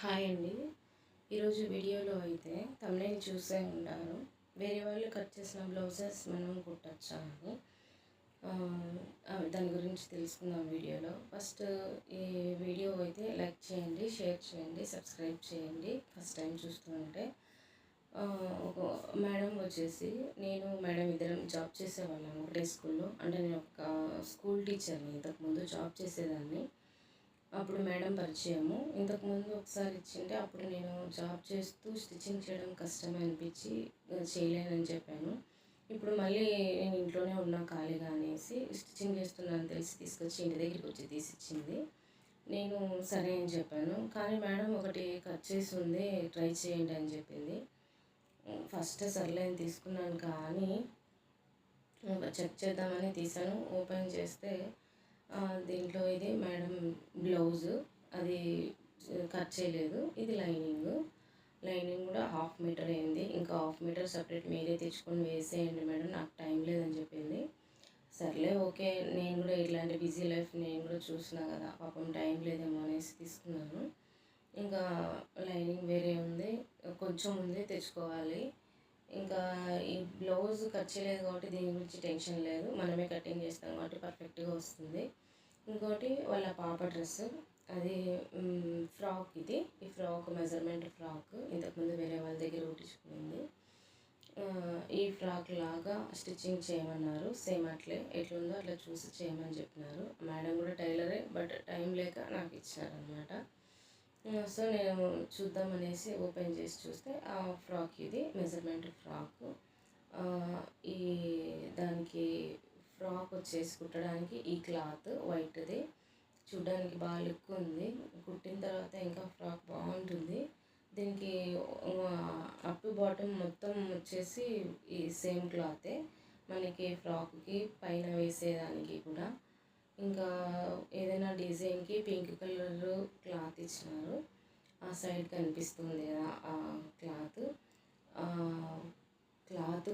Hi అండి. ఈరోజు వీడియోలో అయితే తమిళ చూసే ఉన్నారు. వేరే వాళ్ళు కట్ చేసిన బ్లౌజెస్ మనం కుట్టచ్చా అని. దాని గురించి తెలుసుకుందాం వీడియోలో. ఫస్ట్ ఈ వీడియో అయితే లైక్ చేయండి షేర్ చేయండి సబ్స్క్రైబ్ చేయండి. ఫస్ట్ టైం చూస్తుంటే ఒక మేడం వచ్చేసి నేను మేడం ఇద్దరం జాబ్ చేసేవాళ్ళం ఒకటే స్కూల్లో. అంటే నేను ఒక స్కూల్ టీచర్ని ఇంతకుముందు జాబ్ చేసేదాన్ని. అప్పుడు మేడం పరిచయము. ఇంతకుముందు ఒకసారి ఇచ్చింటే అప్పుడు నేను జాబ్ చేస్తూ స్టిచ్చింగ్ చేయడం కష్టం అనిపించి చేయలేనని చెప్పాను. ఇప్పుడు మళ్ళీ నేను ఇంట్లోనే ఉన్నా ఖాళీగా అనేసి స్టిచ్చింగ్ చేస్తున్నాను తెలిసి తీసుకొచ్చి ఇంటి దగ్గరికి వచ్చి తీసిచ్చింది. నేను సరే అని చెప్పాను. కానీ మేడం ఒకటి కట్ చేసి ఉంది ట్రై చేయండి అని చెప్పింది. ఫస్ట్ సర్లే అని తీసుకున్నాను కానీ చెక్ చేద్దామని తీసాను. ఓపెన్ చేస్తే దీంట్లో ఇది మేడం బ్లౌజ్ అది కట్ చేయలేదు. ఇది లైనింగ్. లైనింగ్ కూడా హాఫ్ మీటర్ అయింది. ఇంకా హాఫ్ మీటర్ సపరేట్ మీరే తెచ్చుకొని వేసేయండి మేడం నాకు టైం లేదని చెప్పింది. సర్లే ఓకే నేను కూడా ఇట్లాంటి బిజీ లైఫ్ నేను కూడా చూసినా కదా పాపం టైం లేదేమో అనేసి తీసుకున్నాను. ఇంకా లైనింగ్ వేరే ఉంది. కొంచెం ఉంది తెచ్చుకోవాలి. ఇంకా ఈ బ్లౌజ్ కట్ చేయలేదు కాబట్టి దీని గురించి టెన్షన్ లేదు. మనమే కటింగ్ చేస్తాం కాబట్టి పర్ఫెక్ట్గా వస్తుంది. ఇంకోటి వాళ్ళ పాప డ్రెస్. అది ఫ్రాక్ ఇది. ఈ ఫ్రాక్ మెజర్మెంట్ ఫ్రాక్. ఇంతకుముందు వేరే వాళ్ళ దగ్గర కుట్టించుకునింది. ఈ ఫ్రాక్ లాగా స్టిచ్చింగ్ చేయమన్నారు. సేమ్ అట్లే. ఎట్లుందో అట్లా చూసి చేయమని చెప్పినారు. మేడం కూడా టైలరే బట్ టైం లేక నాకు ఇచ్చారనమాట సో నేను చూద్దామనేసి ఓపెన్ చేసి చూస్తే ఆ ఫ్రాక్ ఇది మెజర్మెంట్ ఫ్రాక్. ఈ దానికి ఫ్రాక్ వచ్చేసి కుట్టడానికి ఈ క్లాత్ వైట్ది. చూడ్డానికి బాగా లుక్ ఉంది. కుట్టిన తర్వాత ఇంకా ఫ్రాక్ బాగుంటుంది. దీనికి అప్ టు బాటమ్ మొత్తం వచ్చేసి ఈ సేమ్ క్లాతే. మనకి ఫ్రాక్కి పైన వేసేదానికి కూడా. ఇంకా ఏదైనా డిజైన్కి పింక్ కలర్ క్లాత్ ఇచ్చినారు ఆ సైడ్ కనిపిస్తుంది కదా ఆ క్లాత్. క్లాత్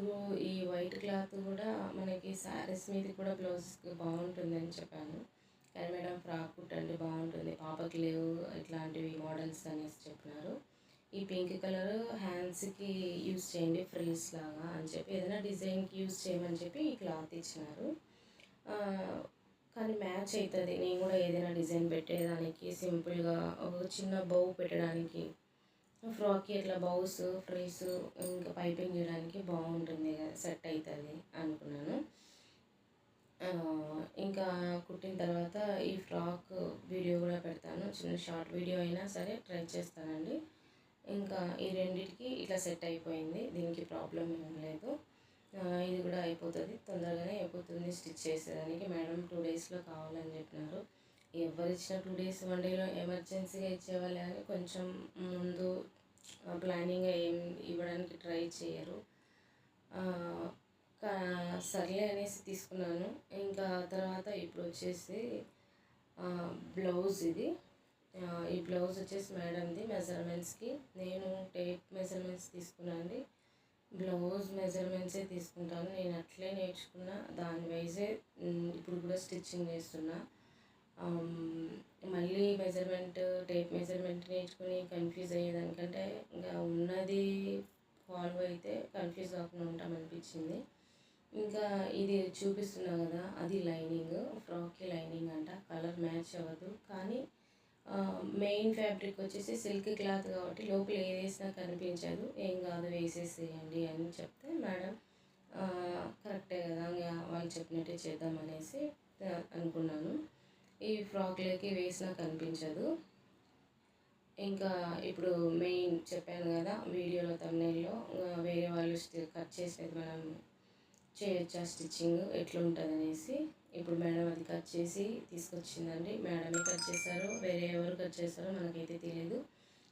ఈ వైట్ క్లాత్ కూడా మనకి శారీస్ మీద కూడా బ్లౌజ్కి బాగుంటుంది అని చెప్పాను. కానీ మేడం ఫ్రాక్ కుట్టండి బాగుంటుంది. పాపకి లేవు ఇట్లాంటివి మోడల్స్ అనేసి చెప్పినారు. ఈ పింక్ కలర్ హ్యాండ్స్కి యూస్ చేయండి ఫ్రిల్స్ లాగా అని చెప్పి ఏదైనా డిజైన్కి యూజ్ చేయమని చెప్పి ఈ క్లాత్ ఇచ్చినారు. కానీ మ్యాచ్ అవుతుంది నేను కూడా ఏదైనా డిజైన్ పెట్టేదానికి సింపుల్గా ఒక చిన్న బౌ పెట్టడానికి ఫ్రాక్కి ఇట్లా బౌస్ ఫ్రీస్ ఇంకా పైపింగ్ చేయడానికి బాగుంటుంది కదా సెట్ అవుతుంది అనుకున్నాను. ఇంకా కుట్టిన తర్వాత ఈ ఫ్రాక్ వీడియో కూడా పెడతాను. చిన్న షార్ట్ వీడియో అయినా సరే ట్రై చేస్తానండి. ఇంకా ఈ రెండింటికి ఇట్లా సెట్ అయిపోయింది. దీనికి ప్రాబ్లం ఏం లేదు. ఇది కూడా అయిపోతుంది. తొందరగానే అయిపోతుంది స్టిచ్ చేసేదానికి. మేడం టూ డేస్లో కావాలని చెప్పినారు. ఎవరు ఇచ్చిన టూ డేస్ వన్ డేలో ఎమర్జెన్సీగా ఇచ్చేవాళ్ళే అని కొంచెం ముందు ప్లానింగ్ ఏం ఇవ్వడానికి ట్రై చేయరు. కా- సర్లే అనేసి తీసుకున్నాను. ఇంకా తర్వాత ఇప్పుడు వచ్చేసి బ్లౌజ్ ఇది. ఈ బ్లౌజ్ వచ్చేసి మేడంది మెజర్మెంట్స్కి. నేను టేప్ మెజర్మెంట్స్ తీసుకున్నాను బ్లౌజ్ మెజర్మెంట్సే తీసుకుంటాను. నేను అట్లే నేర్చుకున్న. దాని వైజే ఇప్పుడు కూడా స్టిచ్చింగ్ చేస్తున్నా. మళ్ళీ మెజర్మెంట్ టేప్ మెజర్మెంట్ నేర్చుకుని కన్ఫ్యూజ్ అయ్యేదానికంటే ఇంకా ఉన్నది ఫాలో అయితే కన్ఫ్యూజ్ కాకుండా ఉంటామనిపించింది. ఇంకా ఇది చూపిస్తున్నా కదా అది లైనింగ్ ఫ్రాక్కి లైనింగ్ అంట. కలర్ మ్యాచ్ అవ్వదు. కానీ మెయిన్ ఫ్యాబ్రిక్ వచ్చేసి సిల్క్ క్లాత్ కాబట్టి లోపల ఏది వేసినా కనిపించదు. ఏం కాదు వేసేసేయండి అని చెప్తే మేడం కరెక్టే కదా వాళ్ళు చెప్పినట్టే చేద్దాం అనేసి అనుకున్నాను. ఈ ఫ్రాక్లకి వేసినా కనిపించదు. ఇంకా ఇప్పుడు మెయిన్ చెప్పాను కదా వీడియోలో తమిళలో వేరే వాళ్ళు కట్ చేసేది మనం చేయొచ్చా స్టిచ్చింగ్ ఎట్లుంటుంది అనేసి ఇప్పుడు మేడం అది కట్ చేసి తీసుకొచ్చిందండి. మేడమే కట్ చేశారు. వేరే ఎవరు కట్ చేశారో మనకైతే తెలియదు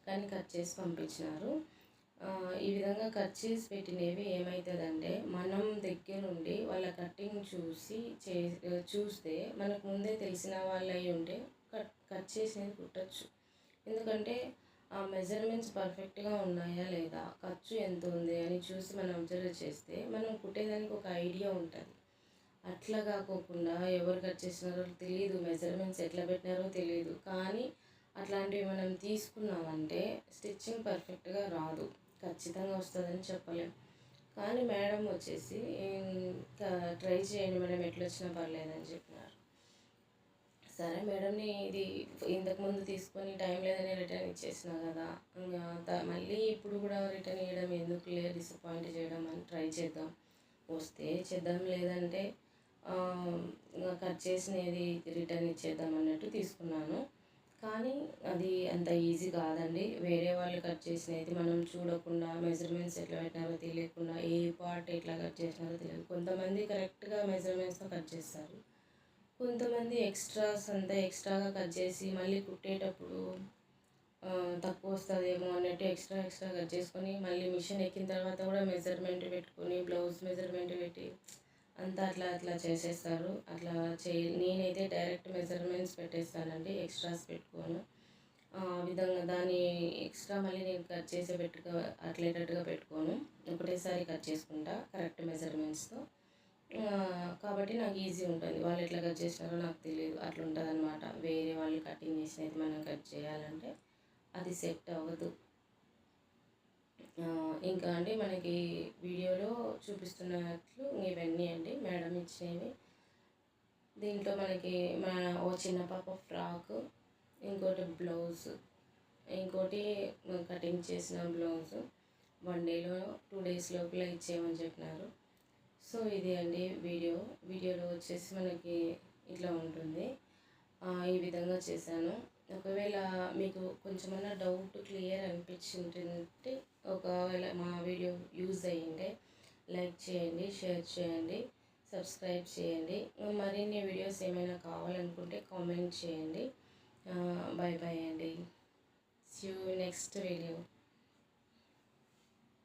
కానీ కట్ చేసి పంపించినారు. ఈ విధంగా కట్ చేసి పెట్టినవి ఏమవుతుందంటే మనం దగ్గరుండి వాళ్ళ కటింగ్ చూసి చే చూస్తే మనకు ముందే తెలిసిన వాళ్ళు అయి ఉంటే కట్ కట్ చేసినది కుట్టచ్చు. ఎందుకంటే ఆ మెజర్మెంట్స్ పర్ఫెక్ట్గా ఉన్నాయా లేదా ఖర్చు ఎంత ఉంది అని చూసి మనం అబ్జర్వ్ చేస్తే మనం కుట్టేదానికి ఒక ఐడియా ఉంటుంది. అట్లా కాకోకుండా ఎవరు కట్ చేసినారో తెలియదు మెజర్మెంట్స్ ఎట్లా పెట్టినారో తెలియదు కానీ అట్లాంటివి మనం తీసుకున్నామంటే స్టిచ్చింగ్ పర్ఫెక్ట్గా రాదు. ఖచ్చితంగా వస్తుందని చెప్పలేం. కానీ మేడం వచ్చేసి ఇంకా ట్రై చేయండి మేడం ఎట్లా వచ్చినా పర్లేదని చెప్పినారు. సరే మేడంని ఇది ఇంతకుముందు తీసుకొని టైం లేదని రిటర్న్ ఇచ్చేసిన కదా ఇంకా మళ్ళీ ఇప్పుడు కూడా రిటర్న్ ఇవ్వడం ఎందుకు లేదు డిసప్పాయింట్ చేయడం అని ట్రై చేద్దాం. వస్తే చేద్దాం లేదంటే కట్ చేసినది రిటర్న్ ఇచ్చేద్దాం అన్నట్టు తీసుకున్నాను. కానీ అది అంత ఈజీ కాదండి. వేరే వాళ్ళు కట్ చేసినది మనం చూడకుండా మెజర్మెంట్స్ ఎట్లా పెట్టినారో తెలియకుండా ఏ పార్ట్ ఎట్లా కట్ చేసినారో తెలియదు. కొంతమంది కరెక్ట్గా మెజర్మెంట్స్తో కట్ చేస్తారు. కొంతమంది ఎక్స్ట్రాస్ అంతా ఎక్స్ట్రాగా కట్ చేసి మళ్ళీ కుట్టేటప్పుడు తక్కువ వస్తుందేమో అన్నట్టు ఎక్స్ట్రా ఎక్స్ట్రా కట్ చేసుకొని మళ్ళీ మిషన్ ఎక్కిన తర్వాత కూడా మెజర్మెంట్ పెట్టుకొని బ్లౌజ్ మెజర్మెంట్ పెట్టి అంతా అట్లా అట్లా చేసేస్తారు. అట్లా చే నేనైతే డైరెక్ట్ మెజర్మెంట్స్ పెట్టేస్తానండి ఎక్స్ట్రాస్ పెట్టుకోను. ఆ విధంగా దాన్ని ఎక్స్ట్రా మళ్ళీ నేను కట్ చేసి పెట్టుకో అట్లేటట్టుగా పెట్టుకోను. ఒకటేసారి కట్ చేసుకుంటా కరెక్ట్ మెజర్మెంట్స్తో. కాబట్టి నాకు ఈజీ ఉంటుంది. వాళ్ళు ఎట్లా కట్ చేసినారో నాకు తెలియదు. అట్లా ఉంటుంది అనమాట వేరే వాళ్ళు కటింగ్ చేసినది మనం కట్ చేయాలంటే అది సెట్ అవ్వదు. ఇంకా అండి మనకి వీడియోలో చూపిస్తున్నట్లు ఇవన్నీ అండి. మేడం ఇచ్చినవి దీంట్లో మనకి మా ఓ చిన్న పాప ఫ్రాక్ ఇంకోటి బ్లౌజ్ ఇంకోటి కటింగ్ చేసిన బ్లౌజ్. వన్ డేలో టూ డేస్ లోపల ఇచ్చేయమని చెప్పినారు. సో ఇది అండి వీడియో. వీడియోలో వచ్చేసి మనకి ఇట్లా ఉంటుంది. ఈ విధంగా చేశాను. ఒకవేళ మీకు కొంచెమన్నా డౌట్ క్లియర్ అనిపించింటే ఒకవేళ మా వీడియో యూజ్ అయ్యింటే లైక్ చేయండి షేర్ చేయండి సబ్స్క్రైబ్ చేయండి. మరిన్ని వీడియోస్ ఏమైనా కావాలనుకుంటే కామెంట్ చేయండి. బాయ్ బాయ్ అండి. See you next video